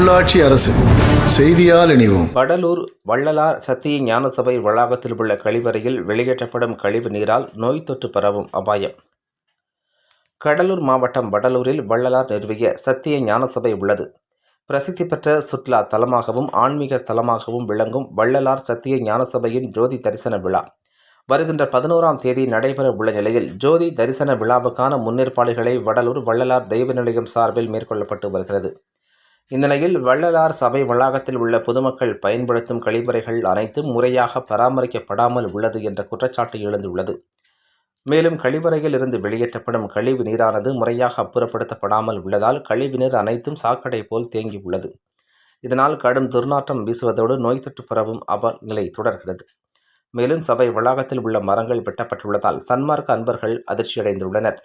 உள்ளாட்சி அரசு செய்தியால் இணைவோம். வடலூர் வள்ளலார் சத்திய ஞான சபை வளாகத்தில் உள்ள கழிவறையில் வெளியேற்றப்படும் கழிவு நீரால் நோய் தொற்று பரவும் அபாயம். கடலூர் மாவட்டம் வடலூரில் வள்ளலார் நிறுவிய சத்திய ஞான சபை உள்ளது. பிரசித்தி பெற்ற சுற்றுலா தலமாகவும் ஆன்மீக ஸ்தலமாகவும் விளங்கும் வள்ளலார் சத்திய ஞான சபையின் ஜோதி தரிசன விழா. வருகின்ற பதினோராம் தேதி நடைபெற உள்ள நிலையில் ஜோதி தரிசன விழாவுக்கான முன்னேற்பாடுகளை வடலூர் வள்ளலார் தெய்வ நிலையம் சார்பில் மேற்கொள்ளப்பட்டு வருகிறது. இந்நிலையில் வள்ளலார் சபை வளாகத்தில் உள்ள பொதுமக்கள் பயன்படுத்தும் கழிவறைகள் அனைத்தும் முறையாக பராமரிக்கப்படாமல் உள்ளது என்ற குற்றச்சாட்டு எழுந்துள்ளது. மேலும் கழிவறையில் இருந்து வெளியேற்றப்படும் கழிவு நீரானது முறையாக அப்புறப்படுத்தப்படாமல் உள்ளதால் கழிவுநீர் அனைத்தும் சாக்கடை போல் தேங்கியுள்ளது இதனால் கடும் துர்நாற்றம் வீசுவதோடு நோய் தொற்று பரவும் அவநிலை தொடர்கிறது. மேலும் சபை வளாகத்தில் உள்ள மரங்கள் வெட்டப்பட்டுள்ளதால் சன்மார்க்க அன்பர்கள் அதிர்ச்சியடைந்துள்ளனர்.